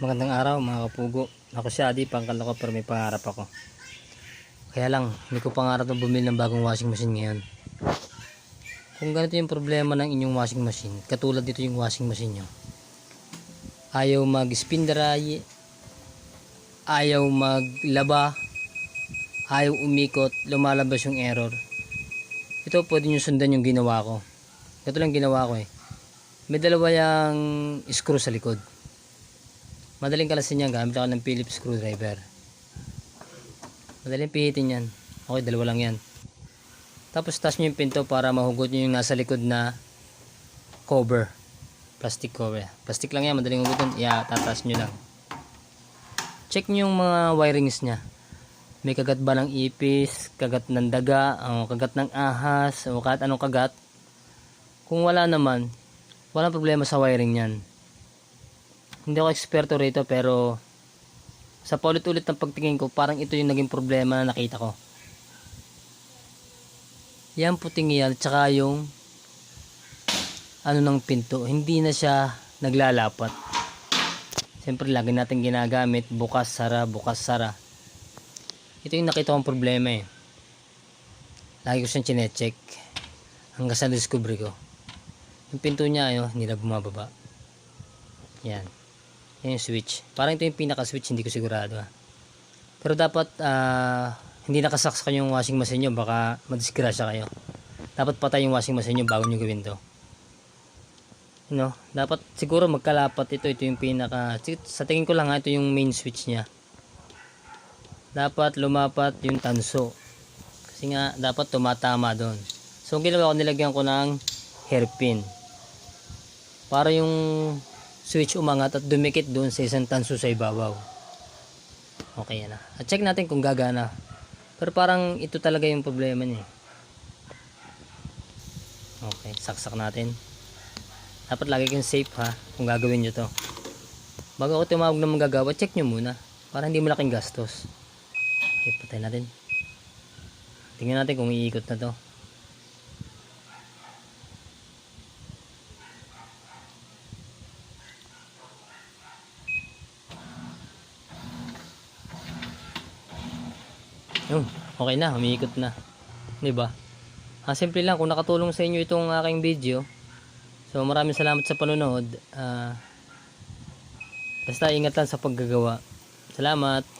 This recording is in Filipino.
Magandang araw mga kapugo. Ako si Adi, pangkala ko pero may pangarap ako. Kaya lang, hindi ko pangarap na bumili ng bagong washing machine ngayon. Kung ganito yung problema ng inyong washing machine, katulad dito yung washing machine nyo. Ayaw mag-spin dry, ayaw maglaba, ayaw umikot, lumalabas yung error. Ito pwede nyo sundan yung ginawa ko. Ito lang ginawa ko eh. May dalawa yung screw sa likod. Madaling kalasin yan gamit ako ng Phillips screwdriver. Madaling pihitin yan. Okay, dalawa lang yan. Tapos taas nyo yung pinto para mahugot nyo yung nasa likod na cover. Plastic cover. Plastic lang yan, madaling hugutin. Yeah, tataas nyo lang. Check nyo yung mga wirings niya. May kagat ba ng ipis, kagat ng daga, o kagat ng ahas, o kahit anong kagat. Kung wala naman, walang problema sa wiring niyan. Hindi ako eksperto rito pero sa paulit-ulit ng pagtingin ko, parang ito yung naging problema na nakita ko. Yan puting yan, tsaka yung ano ng pinto, hindi na siya naglalapat. Siyempre, lagi natin ginagamit, bukas, sara, bukas, sara. Ito yung nakita kong problema eh. Lagi ko siyang chinecheck hanggang sa discover ko. Yung pinto niya, ayun, hindi na bumababa. Yan. Yan yung switch. Parang ito yung pinaka-switch, hindi ko sigurado. ah. Pero dapat, ah, hindi nakasaksak yung washing machine nyo, baka madisgrasya kayo. Dapat patay yung washing machine nyo bago nyo gawin to. No, dapat siguro magkalapat ito. Ito yung pinaka, sa tingin ko lang ha, ito yung main switch niya. Dapat lumapat yung tanso. Kasi nga, dapat tumatama doon. So, ang ginawa ko, nilagyan ko ng hairpin. Para yung switch umangat at dumikit doon sa isang tanso sa ibabaw. Okay na. At check natin kung gagana. Pero parang ito talaga yung problema niya. eh. Okay, saksak natin. Dapat lagi kang safe ha kung gagawin nyo to. Bago ako tumawag na magagawa, check nyo muna. Para hindi malaking gastos. Okay, patay natin. Tingnan natin kung iikot na to. Yun, okay na, umiikot na. 'Di ba? Ah, simple lang kung nakatulong sa inyo itong aking video. So maraming salamat sa panonood. Ah, basta ingat lang sa paggagawa. Salamat.